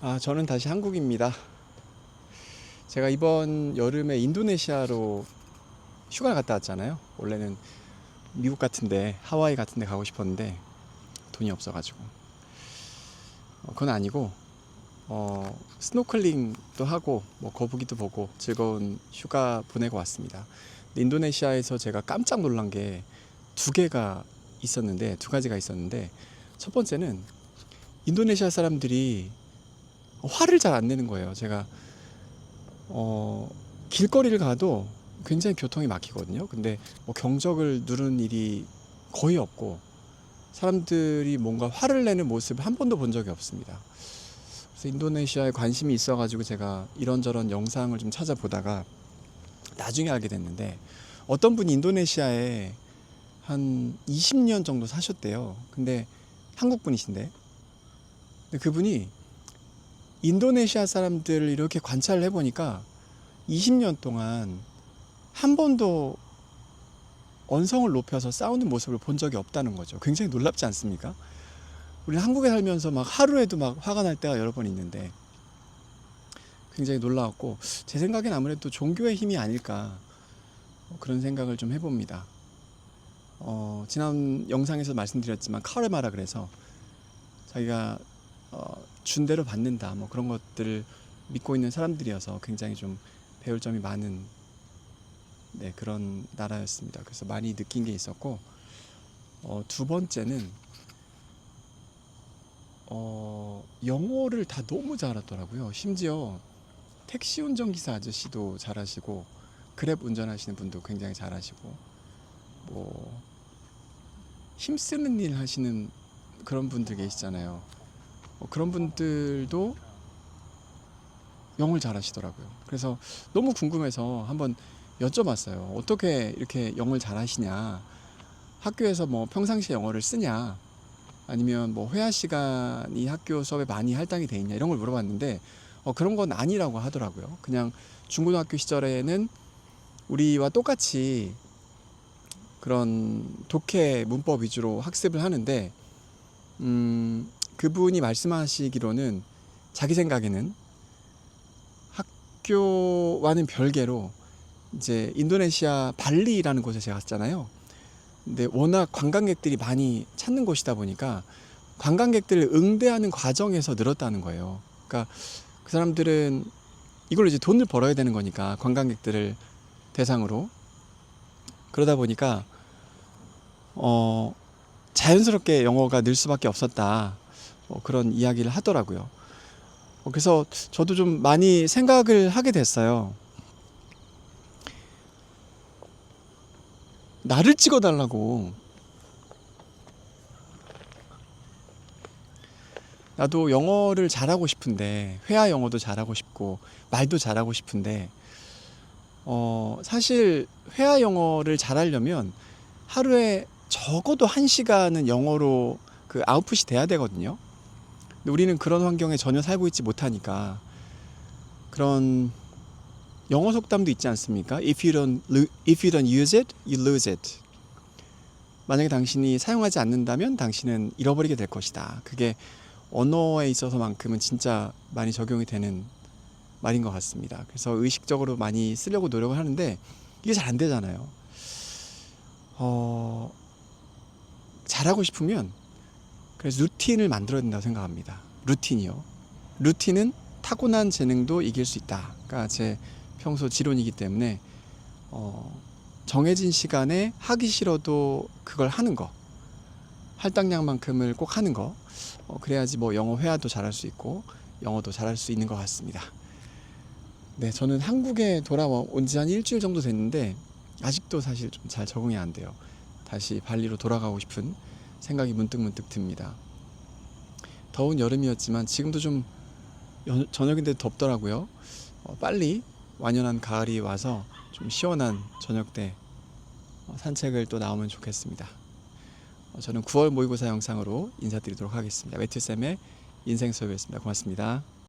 아, 저는 다시 한국입니다. 제가 이번 여름에 인도네시아로 휴가를 갔다 왔잖아요. 원래는 미국 같은데 하와이 같은데 가고 싶었는데 돈이 없어가지고 어, 그건 아니고 어, 스노클링도 하고 뭐 거북이도 보고 즐거운 휴가 보내고 왔습니다. 인도네시아에서 제가 깜짝 놀란 게 두 개가 있었는데 두 가지가 있었는데 첫 번째는 인도네시아 사람들이 화를 잘 안 내는 거예요. 제가 어, 길거리를 가도 굉장히 교통이 막히거든요. 근데 뭐 경적을 누르는 일이 거의 없고 사람들이 뭔가 화를 내는 모습을 한 번도 본 적이 없습니다. 그래서 인도네시아에 관심이 있어가지고 제가 이런저런 영상을 좀 찾아보다가 나중에 알게 됐는데 어떤 분이 인도네시아에 한 20년 정도 사셨대요. 근데 한국 분이신데 그분이 인도네시아 사람들을 이렇게 관찰을 해보니까 20년 동안 한 번도 언성을 높여서 싸우는 모습을 본 적이 없다는 거죠. 굉장히 놀랍지 않습니까? 우리 한국에 살면서 막 하루에도 막 화가 날 때가 여러 번 있는데 굉장히 놀라웠고 제 생각엔 아무래도 종교의 힘이 아닐까 뭐 그런 생각을 좀 해봅니다. 어, 지난 영상에서 말씀드렸지만 카레마라 그래서 자기가 어, 준 대로 받는다 뭐 그런 것들을 믿고 있는 사람들이어서 굉장히 좀 배울 점이 많은 네, 그런 나라였습니다. 그래서 많이 느낀 게 있었고 어, 두 번째는 어, 영어를 다 너무 잘하더라고요. 심지어 택시 운전기사 아저씨도 잘하시고 그랩 운전하시는 분도 굉장히 잘하시고 뭐 힘쓰는 일 하시는 그런 분들 계시잖아요. 어, 그런 분들도 영어를 잘하시더라고요. 그래서 너무 궁금해서 한번 여쭤봤어요. 어떻게 이렇게 영어를 잘하시냐? 학교에서 뭐 평상시에 영어를 쓰냐? 아니면 뭐 회화 시간이 학교 수업에 많이 할당이 돼 있냐? 이런 걸 물어봤는데 어, 그런 건 아니라고 하더라고요. 그냥 중고등학교 시절에는 우리와 똑같이 그런 독해 문법 위주로 학습을 하는데 음, 그분이 말씀하시기로는 자기 생각에는 학교와는 별개로 이제 인도네시아 발리라는 곳에 제가 갔잖아요. 근데 워낙 관광객들이 많이 찾는 곳이다 보니까 관광객들을 응대하는 과정에서 늘었다는 거예요. 그러니까 그 사람들은 이걸로 이제 돈을 벌어야 되는 거니까 관광객들을 대상으로 그러다 보니까 어 자연스럽게 영어가 늘 수밖에 없었다. 뭐 그런 이야기를 하더라고요. 어, 그래서 저도 좀 많이 생각을 하게 됐어요. 나를 찍어달라고. 나도 영어를 잘하고 싶은데, 회화 영어도 잘하고 싶고, 말도 잘하고 싶은데, 어, 사실 회화 영어를 잘하려면 하루에 적어도 한 시간은 영어로 그 아웃풋이 돼야 되거든요. 우리는 그런 환경에 전혀 살고 있지 못하니까 그런 영어 속담도 있지 않습니까? If you don't if you don't use it, you lose it. 만약에 당신이 사용하지 않는다면 당신은 잃어버리게 될 것이다. 그게 언어에 있어서만큼은 진짜 많이 적용이 되는 말인 것 같습니다. 그래서 의식적으로 많이 쓰려고 노력을 하는데 이게 잘 안 되잖아요. 어, 잘하고 싶으면 그래서 루틴을 만들어야 된다고 생각합니다. 루틴이요. 루틴은 타고난 재능도 이길 수 있다. 그러니까 제 평소 지론이기 때문에 어, 정해진 시간에 하기 싫어도 그걸 하는 거. 할당량만큼을 꼭 하는 거. 어, 그래야지 뭐 영어 회화도 잘할 수 있고 영어도 잘할 수 있는 것 같습니다. 네, 저는 한국에 돌아온 지 한 일주일 정도 됐는데 아직도 사실 좀 잘 적응이 안 돼요. 다시 발리로 돌아가고 싶은 생각이 문득 문득 듭니다. 더운 여름이었지만 지금도 좀 여- 저녁인데 덥더라고요. 어, 빨리 완연한 가을이 와서 좀 시원한 저녁 때 어, 산책을 또 나오면 좋겠습니다. 어, 저는 9월 모의고사 영상으로 인사드리도록 하겠습니다. 매튜쌤의 인생 수업이었습니다. 고맙습니다.